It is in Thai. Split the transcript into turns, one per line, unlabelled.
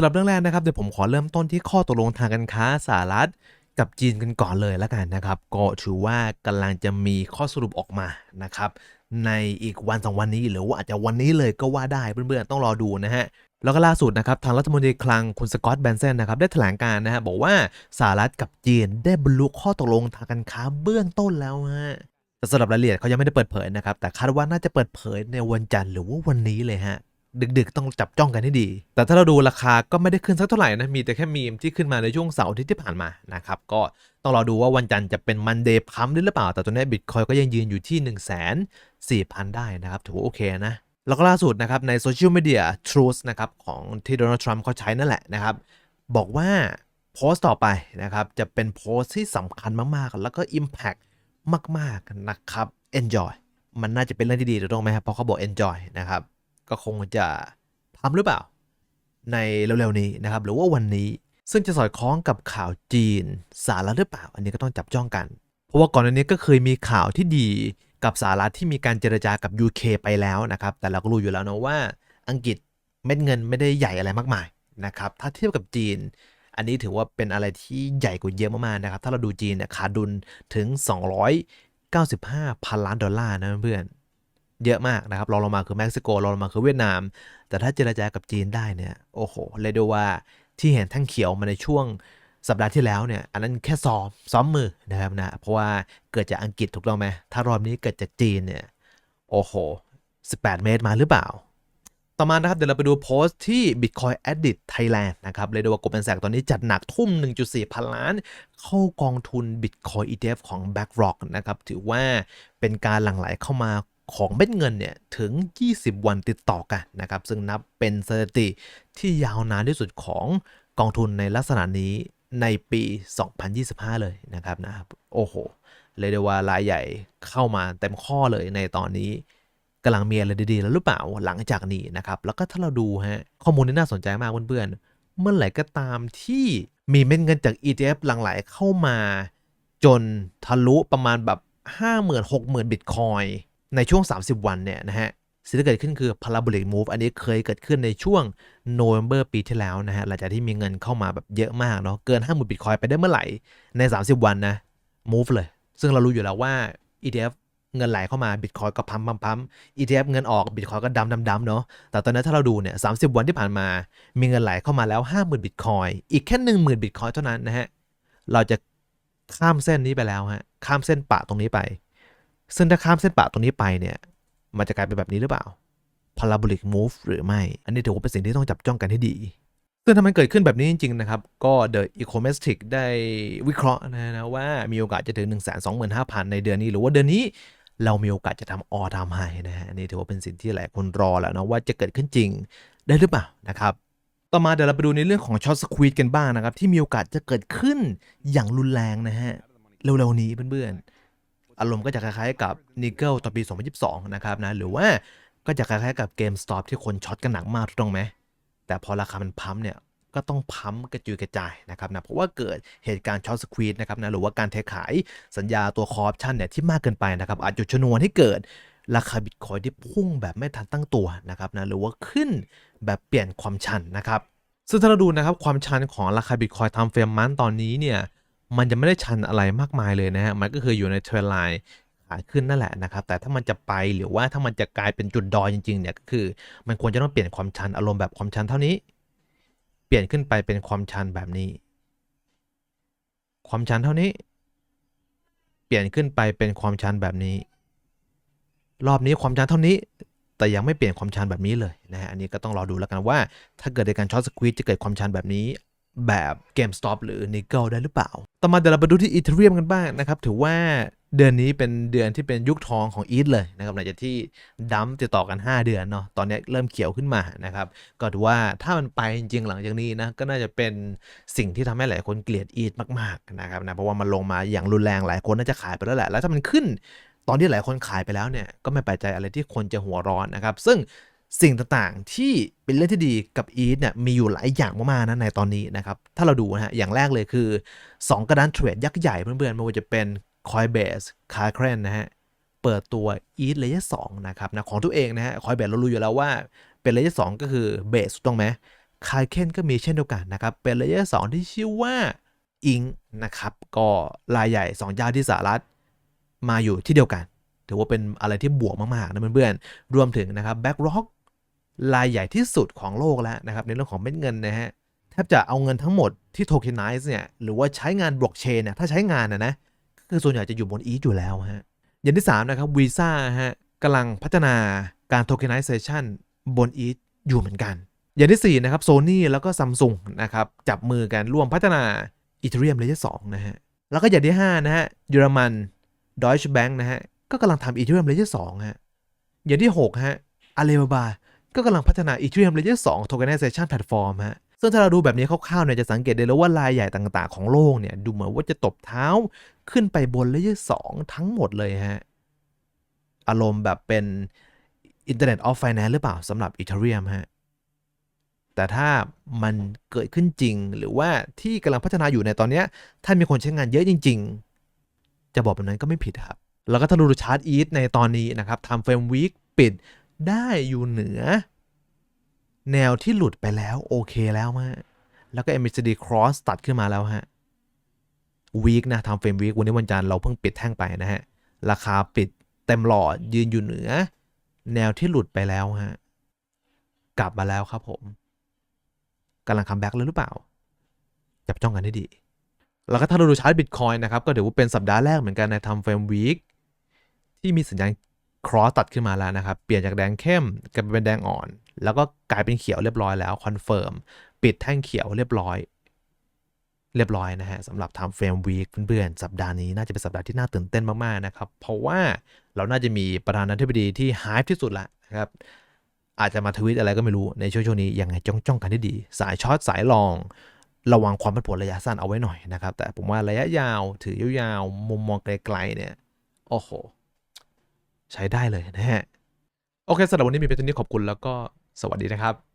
สำหรับเรื่องแรกนะครับเดี๋ยวผมขอเริ่มต้นที่ข้อตกลงทางการค้าสหรัฐกับจีนกันก่อนเลยแล้วกันนะครับ ก็ถือว่ากำลังจะมีข้อสรุปออกมานะครับ ในอีกวันสองวันนี้หรือว่าอาจจะวันนี้เลยก็ว่าได้เพื่อนๆต้องรอดูนะฮะแล้วก็ล่าสุดนะครับทางรัฐมนตรีคลังคุณสกอตต์แบนเซนนะครับได้แถลงการนะฮะบอกว่าสหรัฐกับจีนได้บรรลุข้อตกลงทางการค้าเบื้องต้นแล้วฮะแต่สำหรับรายละเอียดเขายังไม่ได้เปิดเผยนะครับแต่คาดว่าน่าจะเปิดเผยในวันจันทร์หรือว่าวันนี้เลยฮะ ดึกๆ ต้องจับจ้องกันให้ดี แต่ถ้าเราดูราคาก็ไม่ได้ขึ้นสักเท่าไหร่นะ มีแต่แค่มีมที่ขึ้นมาในช่วงเสาร์ที่ผ่านมานะครับ ก็ต้องรอดูว่าวันจันทร์จะเป็นมันเดย์พัมด้หรือเปล่า แต่ตัวนี้บิตคอยก็ยังยืนอยู่ที่ 1 4 0 0 0 0 ได้นะครับ ถือว่าโอเคนะ แล้วก็ล่าสุดนะครับในโซเชียลมีเดีย Truth นะครับของที่โดนัลด์ทรัมป์เขาใช้นั่นแหละนะครับ บอกว่าโพสต์ต่อไปนะครับจะเป็นโพสต์ที่สำคัญมากๆ แล้วก็ Impact มากๆนะครับ Enjoy มันน่าจะเป็นเรื่องที่ดีถูกต้องไหมครับเพราะเขาบอก Enjoy นะครับ ก็คงจะทำหรือเปล่า ในเร็วๆนี้นะครับ หรือว่าวันนี้ซึ่งจะสอดคล้องกับข่าวจีนสหรัฐหรือเปล่า อันนี้ก็ต้องจับจ้องกัน เพราะว่าก่อนหน้านี้ก็เคยมีข่าวที่ดีกับสหรัฐที่มีการเจรจากับ UK ไปแล้วนะครับ แต่เราก็รู้อยู่แล้วนะว่าอังกฤษเม็ดเงินไม่ได้ใหญ่อะไรมากมายนะครับ ถ้าเทียบกับจีน อันนี้ถือว่าเป็นอะไรที่ใหญ่กว่าเยอะมากๆนะครับ ถ้าเราดูจีนเนี่ยขาดดุลถึง 295 พันล้านดอลลาร์นะเพื่อน เยอะมากนะครับรองลงมาคือเม็กซิโกรองลงมาคือเวียดนาม แต่ถ้าเจรจากับจีนได้เนี่ยโอ้โหเรียกได้ว่าที่เห็นทั้งเขียวมาในช่วงสัปดาห์ที่แล้วเนี่ยอันนั้นแค่ซ้อมซ้อมมือนะครับนะเพราะว่าเกิดจากอังกฤษถูกต้องไหมถ้ารอบนี้เกิดจากจีนเนี่ยโอ้โห 18 เมตรมาหรือเปล่า ต่อมานะครับเดี๋ยวเราไปดูโพสต์ที่ Bitcoin Edit Thailand นะครับเรียด้ว่า Goldman Sachs ตอนนี้จัดหนักทุ่ม 1.4 พันล้าน เข้ากองทุน Bitcoin ETF ของ BlackRock นะครับถือว่าเป็นการหลั่งไหลเข้ามา ของเม็ดเงินเนี่ยถึง 20 วันติดต่อกันนะครับ ซึ่งนับเป็นสถิติที่ยาวนานที่สุดของกองทุนในลักษณะนี้ในปี 2025 เลยนะครับนะครับโอ้โหเลยกได้ว่ารายใหญ่เข้ามาเต็มข้อเลยในตอนนี้กำลังมีอะไรดีๆ แล้วหรือเปล่าหลังจากนี้นะครับ แล้วก็ถ้าเราดูฮะข้อมูลนี้น่าสนใจมากเพื่อนๆ เมื่อไหร่ก็ตามที่มีเม็ดเงินจาก ETF หลั่งไหลเข้ามา จนทะลุประมาณแบบ 50,000 60,000บิตคอย ในช่วง 30 วันเนี่ยนะฮะสิ่งที่เกิดขึ้นคือ parabolic move อันนี้เคยเกิดขึ้นในช่วง November ปีที่แล้วนะฮะหลังจากที่มีเงินเข้ามาแบบเยอะมากเนาะเกิน50,000บิตคอยไปได้เมื่อไหร่ใน 30 วันนะ move เลย ซึ่งเรารู้อยู่แล้วว่า ETF เงินไหลเข้ามาบิตคอยก็พัมพัมพัม ETF เงินออกบิตคอยก็ดำดำดำเนาะแต่ตอนนั้นถ้าเราดูเนี่ย30วันที่ผ่านมา มีเงินไหลเข้ามาแล้ว 50,000บิตคอยอีกแค่ 10,000บิตคอยเท่านั้นนะฮะเราจะข้ามเส้นนี้ไปแล้วฮะข้ามเส้นปะตรงนี้ไป ซึ่งถ้าข้ามเส้นปะตรงนี้ไปเนี่ย มันจะกลายเป็นแบบนี้หรือเปล่า parabolic move หรือไม่ อันนี้ถือว่าเป็นสิ่งที่ต้องจับจ้องกันให้ดี ซึ่งถ้ามันเกิดขึ้นแบบนี้จริง ๆ นะครับ ก็ The Economistic ได้วิเคราะห์นะนะว่ามีโอกาสจะถึง 1 2 5 0 0 0 ในเดือนนี้ หรือว่าเดือนนี้เรามีโอกาสจะทำออทำไฮนะฮะอันนี้ถือว่าเป็นสิ่งที่หลายคนรอแล้วนะว่าจะเกิดขึ้นจริงได้หรือเปล่านะครับต่อมาเดี๋ยวเราไปดูในเรื่องของช็อตสควีดกันบ้างนะครับ ที่มีโอกาสจะเกิดขึ้นอย่างรุนแรงนะฮะเร็วๆนี้เพื่อนๆ อารมณ์ก็จะคล้ายๆกับ n i เกิลตอนปี 2022 นะครับนะ หรือว่าก็จะคล้ายๆกับ GameStop ที่คนช็อตกันหนักมากถูกต้องไหม แต่พอราคามันพัมเนี่ยก็ต้องพัมกระจุยกระจายนะครับนะเพราะว่าเกิดเหตุการณ์ช็อตสควีดนะครับนะหรือว่าการเทขายสัญญาตัวคอร์ปชันเนี่ยที่มากเกินไปนะครับอาจจะชนวนให้เกิดราคาบิตคอยที่พุ่งแบบไม่ทันตั้งตัวนะครับนะหรือว่าขึ้นแบบเปลี่ยนความชันนะครับซึ่งถ้าเราดูนะครับความชันของราคาบิตคอยทำเฟรมมันตอนนี้เนี่ย มันจะไม่ได้ชันอะไรมากมายเลยนะฮะ มันก็คืออยู่ในเทรนไลน์ขาขึ้นนั่นแหละนะครับ แต่ถ้ามันจะไปหรือว่าถ้ามันจะกลายเป็นจุดดอยจริงๆเนี่ยก็คือ มันควรจะต้องเปลี่ยนความชันอารมณ์แบบความชันเท่านี้ เปลี่ยนขึ้นไปเป็นความชันแบบนี้ ความชันเท่านี้ เปลี่ยนขึ้นไปเป็นความชันแบบนี้ รอบนี้ความชันเท่านี้แต่ยังไม่เปลี่ยนความชันแบบนี้เลยนะฮะ อันนี้ก็ต้องรอดูแล้วกันว่า ถ้าเกิดในการช็อตสควีตจะเกิดความชันแบบนี้ แบบ GameStop หรือ Nickel ได้หรือเปล่า ต่อมาเดี๋ยวเราไปดูที่ Ethereum กันบ้างนะครับ ถือว่าเดือนนี้เป็นเดือนที่เป็นยุคทองของ ETH เลยนะครับหลังจากที่ดัมติดต่อกัน 5 เดือนเนาะตอนนี้เริ่มเขียวขึ้นมานะครับ ก็ถือว่าถ้ามันไปจริงๆหลังจากนี้นะก็น่าจะเป็นสิ่งที่ทำให้หลายคนเกลียด ETH มากๆนะครับนะเพราะว่ามันลงมาอย่างรุนแรงหลายคนน่าจะขายไปแล้วแหละแล้วถ้ามันขึ้นตอนที่หลายคนขายไปแล้วเนี่ยก็ไม่แปลกใจอะไรที่คนจะหัวร้อนนะครับ ซึ่ง สิ่งต่างๆ ที่เป็นเรื่องที่ดีกับ e a t เนี่ยมีอยู่หลายอย่างมากๆนะในตอนนี้นะครับ ถ้าเราดูนะฮะอย่างแรกเลยคือ 2 กระดานเทรดยักษ์ใหญ่เพื่อนๆไม่ว่าจะเป็น Coinbase c a r c r a n นะฮะเปิดตัว e a t Layer 2นะครับนะของตัวเองนะฮะ Coinbase เรารู้อยู่แล้วว่าเป็น Layer 2 ก็คือ Base ถูกต้องไหมคายเคนก็มีเช่นเดียวกันนะครับ เป็นเลเยอร์2ที่ชื่อว่าอิงนะครับ ก็รายใหญ่ 2 เจ้าที่สหรัฐมาอยู่ที่เดียวกัน ถือว่าเป็นอะไรที่บวกมากๆนะเพื่อนๆรวมถึงนะครับแบ็ก รายใหญ่ที่สุดของโลกแล้วนะครับ ในเรื่องของเม็ดเงินนะฮะแทบจะเอาเงินทั้งหมดที่โทเคนไนซ์เนี่ยหรือว่าใช้งานบล็อกเชนเนี่ยถ้าใช้งานนะนะก็คือส่วนใหญ่จะอยู่บนอีทอยู่แล้วฮะอย่างที่ 3 นะครับวีซ่าฮะกำลังพัฒนาการโทเคนไนเซชันบนอีทอยู่เหมือนกัน อย่างที่ 4 นะครับโซ n y แล้วก็ซัมซุงนะครับ จับมือกันร่วมพัฒนาอีเทเรียมเลเยอร์2นะฮะแล้วก็อย่างที่ 5 นะฮะเยอรมัน Deutsche Bank นะฮะก็กำลังทำอีเทเรียมเลเยอร์2ฮะอย่างที่ 6 ฮะอาลีบาบา ก็กำลังพัฒนาอีเทเรียมเลเยอร์2 Tokenization Platform ฮะซึ่งถ้าเราดูแบบนี้คร่าวๆเนี่ยจะสังเกตได้เลยว่ารายใหญ่ต่างๆของโลกเนี่ยดูเหมือนว่าจะตบเท้าขึ้นไปบนเลเยอร์2ทั้งหมดเลยฮะ อารมณ์แบบเป็น Internet of Finance หรือเปล่าสำหรับ Ethereum ฮะ แต่ถ้ามันเกิดขึ้นจริงหรือว่าที่กำลังพัฒนาอยู่ในตอนนี้ยถ้ามีคนใช้งานเยอะจริง ๆ จะบอกแบบนั้นก็ไม่ผิดครับ แล้วก็ถ้าดูชาร์ตอีทในตอนนี้นะครับทำเฟรมวีคปิด ได้อยู่เหนือ แนวที่หลุดไปแล้ว โอเคแล้วมากแล้วก็ MACD cross ตัดขึ้นมาแล้วฮะวีคนะทำเฟรมวีควันนี้วันจันทร์เราเพิ่งปิดแท่งไปนะฮะ ราคาปิดเต็มหลอดยืนอยู่เหนือ แนวที่หลุดไปแล้วฮะ กลับมาแล้วครับผมกำลังคัมแบ็กแล้วหรือเปล่า จับจ้องกันให้ดี แล้วก็ถ้าเราดูชาร์ตบิตคอยนะครับ ก็ถือว่าเป็นสัปดาห์แรกเหมือนกันในทำเฟรมวีคที่มีสัญญาณ ครอสตัดขึ้นมาแล้วนะครับ เปลี่ยนจากแดงเข้มกลายเป็นแดงอ่อน แล้วก็กลายเป็นเขียวเรียบร้อยแล้วคอนเฟิร์มปิดแท่งเขียวเรียบร้อย เรียบร้อยนะฮะสำหรับทำเฟรมวีคเพื่อนๆ สัปดาห์นี้น่าจะเป็นสัปดาห์ที่น่าตื่นเต้นมากๆนะครับ เพราะว่าเราน่าจะมีประธานาธิบดีที่ฮายที่สุดละนะครับอาจจะมาทวิตอะไรก็ไม่รู้ในช่วงช่วงนี้ยังไงจ้องจ้องกันให้ดี สายช็อตสายลอง ระวังความผันผวนระยะสั้นเอาไว้หน่อยนะครับ แต่ผมว่าระยะยาวถือยาวๆมุมมองไกลๆเนี่ยโอ้โห ใช้ได้เลยนะฮะ โอเคสำหรับวันนี้มีเพียงเท่านี้ขอบคุณแล้วก็สวัสดีนะครับ